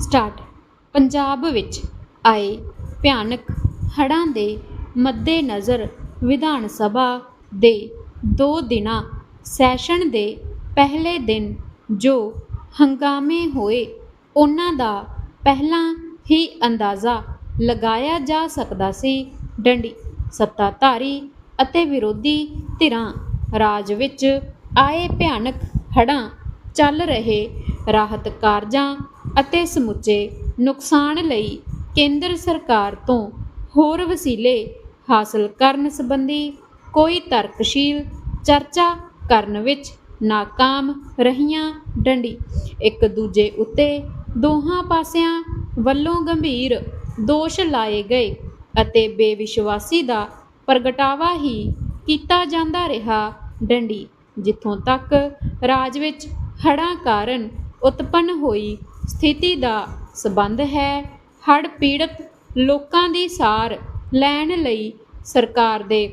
Start. Punjab ਵਿੱਚ ਆਏ ਭਿਆਨਕ ਹੜ੍ਹਾਂ ਦੇ ਮੱਦੇਨਜ਼ਰ ਵਿਧਾਨ ਸਭਾ ਦੇ ਦੋ ਦਿਨਾਂ ਸੈਸ਼ਨ ਦੇ ਪਹਿਲੇ ਦਿਨ ਜੋ ਹੰਗਾਮੇ ਹੋਏ, ਉਹਨਾਂ ਦਾ ਪਹਿਲਾਂ ਹੀ ਅੰਦਾਜ਼ਾ ਲਗਾਇਆ ਜਾ ਸਕਦਾ ਸੀ। ਡੰਡੀ, ਸੱਤਾਧਾਰੀ ਅਤੇ ਵਿਰੋਧੀ ਧਿਰਾਂ ਰਾਜ ਵਿੱਚ ਆਏ ਭਿਆਨਕ ਹੜ੍ਹਾਂ ਚੱਲ ਰਹੇ ਰਾਹਤ ਕਾਰਜਾਂ ਅਤੇ ਸਮੁੱਚੇ ਨੁਕਸਾਨ ਲਈ ਕੇਂਦਰ ਸਰਕਾਰ ਤੋਂ ਹੋਰ ਵਸੀਲੇ ਹਾਸਲ ਕਰਨ ਸੰਬੰਧੀ ਕੋਈ ਤਰਕਸ਼ੀਲ ਚਰਚਾ ਕਰਨ ਵਿੱਚ ਨਾਕਾਮ ਰਹੀਆਂ ਡੰਡੀ। ਇੱਕ ਦੂਜੇ ਉੱਤੇ ਦੋਹਾਂ ਪਾਸਿਆਂ ਵੱਲੋਂ ਗੰਭੀਰ ਦੋਸ਼ ਲਾਏ ਗਏ ਅਤੇ ਬੇਵਿਸ਼ਵਾਸੀ ਦਾ ਪ੍ਰਗਟਾਵਾ ਹੀ ਕੀਤਾ ਜਾਂਦਾ ਰਿਹਾ ਡੰਡੀ, ਜਿੱਥੋਂ ਤੱਕ ਰਾਜ ਵਿੱਚ ਹੜ੍ਹਾਂ ਕਾਰਨ ਉਤਪੰਨ ਹੋਈ ਸਥਿਤੀ ਦਾ ਸਬੰਧ ਹੈ। ਹੜ੍ਹ ਪੀੜਤ ਲੋਕਾਂ ਦੀ ਸਾਰ ਲੈਣ ਲਈ ਸਰਕਾਰ ਦੇ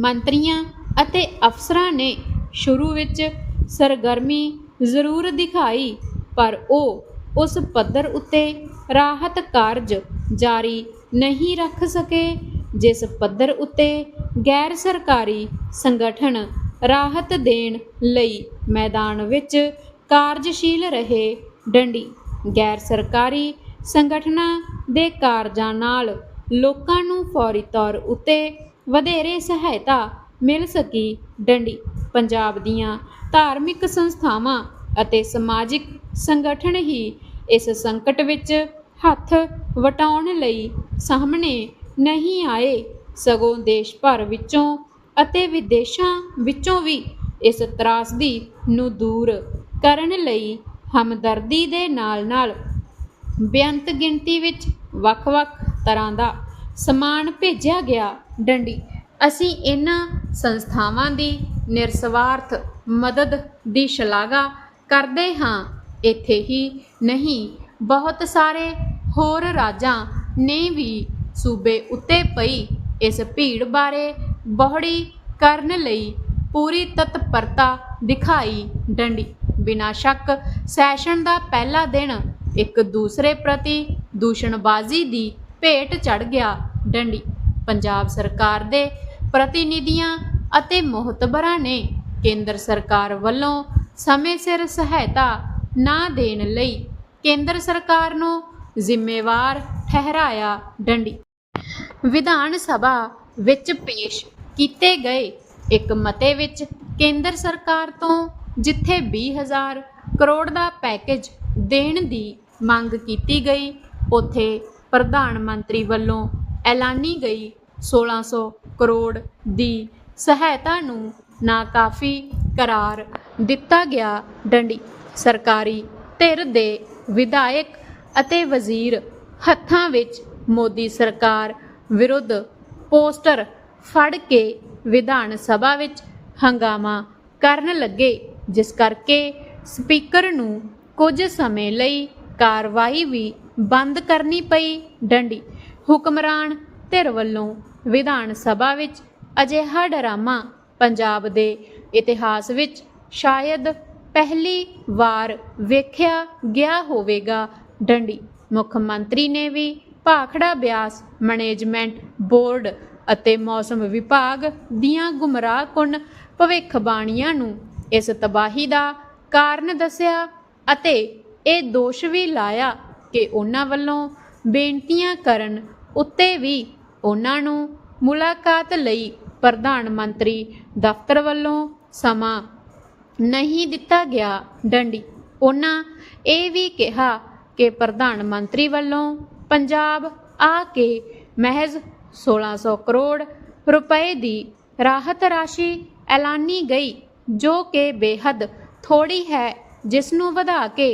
ਮੰਤਰੀਆਂ ਅਤੇ ਅਫਸਰਾਂ ਨੇ ਸ਼ੁਰੂ ਵਿੱਚ ਸਰਗਰਮੀ ਜ਼ਰੂਰ ਦਿਖਾਈ, ਪਰ ਉਹ ਉਸ ਪੱਧਰ ਉੱਤੇ ਰਾਹਤ ਕਾਰਜ ਜਾਰੀ ਨਹੀਂ ਰੱਖ ਸਕੇ, ਜਿਸ ਪੱਧਰ ਉੱਤੇ ਗੈਰ ਸਰਕਾਰੀ ਸੰਗਠਨ ਰਾਹਤ ਦੇਣ ਲਈ ਮੈਦਾਨ ਵਿੱਚ ਕਾਰਜਸ਼ੀਲ ਰਹੇ। ਡੰਡੀ। ਗੈਰ ਸਰਕਾਰੀ ਸੰਗਠਨਾਂ ਦੇ ਕਾਰਜਾਂ ਨਾਲ ਲੋਕਾਂ ਨੂੰ ਫੌਰੀ ਤੌਰ ਉੱਤੇ ਵਧੇਰੇ ਸਹਾਇਤਾ ਮਿਲ ਸਕੀ ਡੰਡੀ। ਪੰਜਾਬ ਦੀਆਂ ਧਾਰਮਿਕ ਸੰਸਥਾਵਾਂ ਅਤੇ ਸਮਾਜਿਕ ਸੰਗਠਨ ਹੀ ਇਸ ਸੰਕਟ ਵਿੱਚ ਹੱਥ ਵਟਾਉਣ ਲਈ ਸਾਹਮਣੇ ਨਹੀਂ ਆਏ। ਸਗੋਂ ਦੇਸ਼ ਭਰ ਵਿੱਚੋਂ ਅਤੇ ਵਿਦੇਸ਼ਾਂ ਵਿੱਚੋਂ ਵੀ ਇਸ ਤਰਾਸਦੀ ਨੂੰ ਦੂਰ ਕਰਨ ਲਈ ਹਮਦਰਦੀ ਦੇ ਨਾਲ-ਨਾਲ ਬੇਅੰਤ ਗਿਣਤੀ ਵਿੱਚ ਵੱਖ-ਵੱਖ ਤਰ੍ਹਾਂ ਦਾ ਸਮਾਨ ਭੇਜਿਆ ਗਿਆ। ਡੰਡੀ, ਅਸੀਂ ਇਹਨਾਂ ਸੰਸਥਾਵਾਂ ਦੀ ਨਿਰਸਵਾਰਥ ਮਦਦ ਦੀ ਸ਼ਲਾਘਾ ਕਰਦੇ ਹਾਂ। ਇੱਥੇ ਹੀ ਨਹੀਂ, ਬਹੁਤ ਸਾਰੇ ਹੋਰ ਰਾਜਾਂ ਨੇ ਵੀ ਸੂਬੇ ਉੱਤੇ ਪਈ ਇਸ ਭੀੜ ਬਾਰੇ ਬੋਹੜੀ ਕਰਨ ਲਈ ਪੂਰੀ ਤਤਪਰਤਾ ਦਿਖਾਈ। ਡੰਡੀ ਬਿਨਾਂ ਸ਼ੱਕ ਸੈਸ਼ਨ ਦਾ ਪਹਿਲਾ ਦਿਨ ਇੱਕ ਦੂਸਰੇ ਪ੍ਰਤੀ ਦੂਸ਼ਣਬਾਜ਼ੀ ਦੀ ਭੇਟ ਚੜ ਗਿਆ ਡੰਡੀ। ਪੰਜਾਬ ਸਰਕਾਰ ਦੇ ਪ੍ਰਤੀਨਿਧੀਆਂ ਅਤੇ ਮੁਹਤਬਰਾਂ ਨੇ ਕੇਂਦਰ ਸਰਕਾਰ ਵੱਲੋਂ ਸਮੇਂ ਸਿਰ ਸਹਾਇਤਾ ਨਾ ਦੇਣ ਲਈ ਕੇਂਦਰ ਸਰਕਾਰ ਨੂੰ ਜ਼ਿੰਮੇਵਾਰ ਠਹਿਰਾਇਆ ਡੰਡੀ। ਵਿਧਾਨ ਸਭਾ ਵਿੱਚ ਪੇਸ਼ ਕੀਤੇ ਗਏ ਇੱਕ ਮਤੇ ਵਿੱਚ ਕੇਂਦਰ ਸਰਕਾਰ ਤੋਂ ਜਿੱਥੇ 20000 ਕਰੋੜ ਦਾ ਪੈਕੇਜ ਦੇਣ ਦੀ ਮੰਗ ਕੀਤੀ ਗਈ, ਉੱਥੇ ਪ੍ਰਧਾਨ ਮੰਤਰੀ ਵੱਲੋਂ ਐਲਾਨੀ ਗਈ 1600 ਕਰੋੜ ਦੀ ਸਹਾਇਤਾ ਨੂੰ ਨਾਕਾਫੀ ਕਰਾਰ ਦਿੱਤਾ ਗਿਆ ਡੰਡੀ। ਸਰਕਾਰੀ ਧਿਰ ਦੇ ਵਿਧਾਇਕ ਅਤੇ ਵਜ਼ੀਰ ਹੱਥਾਂ ਵਿੱਚ ਮੋਦੀ ਸਰਕਾਰ ਵਿਰੁੱਧ ਪੋਸਟਰ ਫੜ ਕੇ ਵਿਧਾਨ ਸਭਾ ਵਿੱਚ ਹੰਗਾਮਾ ਕਰਨ ਲੱਗੇ। ਜਿਸ ਕਰਕੇ ਸਪੀਕਰ ਨੂੰ ਕੁਝ ਸਮੇਂ ਲਈ ਕਾਰਵਾਈ ਵੀ ਬੰਦ ਕਰਨੀ ਪਈ ਡੰਡੀ। ਹੁਕਮਰਾਨ ਧਿਰ ਵੱਲੋਂ ਵਿਧਾਨ ਸਭਾ ਵਿੱਚ ਅਜਿਹਾ ਡਰਾਮਾ ਪੰਜਾਬ ਦੇ ਇਤਿਹਾਸ ਵਿੱਚ ਸ਼ਾਇਦ ਪਹਿਲੀ ਵਾਰ ਵੇਖਿਆ ਗਿਆ ਹੋਵੇਗਾ ਡੰਡੀ। ਮੁੱਖ ਮੰਤਰੀ ਨੇ ਵੀ ਭਾਖੜਾ ਬਿਆਸ ਮੈਨੇਜਮੈਂਟ ਬੋਰਡ ਅਤੇ ਮੌਸਮ ਵਿਭਾਗ ਦੀਆਂ ਗੁੰਮਰਾਹਕੁੰਨ ਭਵਿੱਖਬਾਣੀਆਂ ਨੂੰ ਇਸ ਤਬਾਹੀ ਦਾ ਕਾਰਨ ਦੱਸਿਆ ਅਤੇ ਇਹ ਦੋਸ਼ ਵੀ ਲਾਇਆ ਕਿ ਉਹਨਾਂ ਵੱਲੋਂ ਬੇਨਤੀਆਂ ਕਰਨ ਉੱਤੇ ਵੀ ਉਹਨਾਂ ਨੂੰ ਮੁਲਾਕਾਤ ਲਈ ਪ੍ਰਧਾਨ ਮੰਤਰੀ ਦਫ਼ਤਰ ਵੱਲੋਂ ਸਮਾਂ ਨਹੀਂ ਦਿੱਤਾ ਗਿਆ। ਡੰਡੀ, ਉਹਨਾਂ ਇਹ ਵੀ ਕਿਹਾ ਕਿ ਪ੍ਰਧਾਨ ਮੰਤਰੀ ਵੱਲੋਂ ਪੰਜਾਬ ਆ ਕੇ ਮਹਿਜ਼ 1600 ਕਰੋੜ ਰੁਪਏ ਦੀ ਰਾਹਤ ਰਾਸ਼ੀ ਐਲਾਨੀ ਗਈ ਜੋ ਕਿ ਬੇਹੱਦ ਥੋੜੀ ਹੈ ਜਿਸ ਨੂੰ ਵਧਾ ਕੇ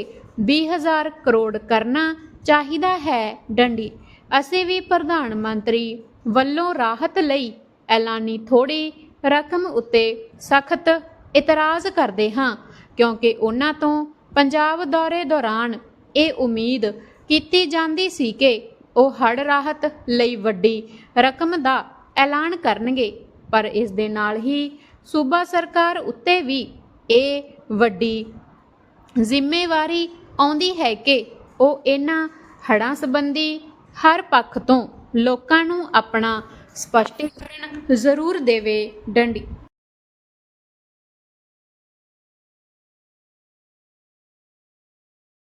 20000 ਕਰੋੜ ਕਰਨਾ ਚਾਹੀਦਾ ਹੈ ਡੰਡੀ। ਅਸੀਂ ਵੀ ਪ੍ਰਧਾਨ ਮੰਤਰੀ ਵੱਲੋਂ ਰਾਹਤ ਲਈ ਐਲਾਨੀ ਥੋੜੀ ਰਕਮ ਉੱਤੇ ਸਖਤ ਇਤਰਾਜ਼ ਕਰਦੇ ਹਾਂ, ਕਿਉਂਕਿ ਉਹਨਾਂ ਤੋਂ ਪੰਜਾਬ ਦੌਰੇ ਦੌਰਾਨ ਇਹ ਉਮੀਦ ਕੀਤੀ ਜਾਂਦੀ ਸੀ ਕਿ ਉਹ ਹੜ੍ਹ ਰਾਹਤ ਲਈ ਵੱਡੀ ਰਕਮ ਦਾ ਐਲਾਨ ਕਰਨਗੇ, ਪਰ ਇਸ ਦੇ ਨਾਲ ਹੀ ਸੂਬਾ ਸਰਕਾਰ ਉੱਤੇ ਵੀ ਇਹ ਵੱਡੀ ਜ਼ਿੰਮੇਵਾਰੀ ਆਉਂਦੀ ਹੈ ਕਿ ਉਹ ਇਹਨਾਂ ਹੜ੍ਹਾਂ ਸੰਬੰਧੀ ਹਰ ਪੱਖ ਤੋਂ ਲੋਕਾਂ ਨੂੰ ਆਪਣਾ ਸਪਸ਼ਟੀਕਰਨ ਜ਼ਰੂਰ ਦੇਵੇ ਡੰਡੀ।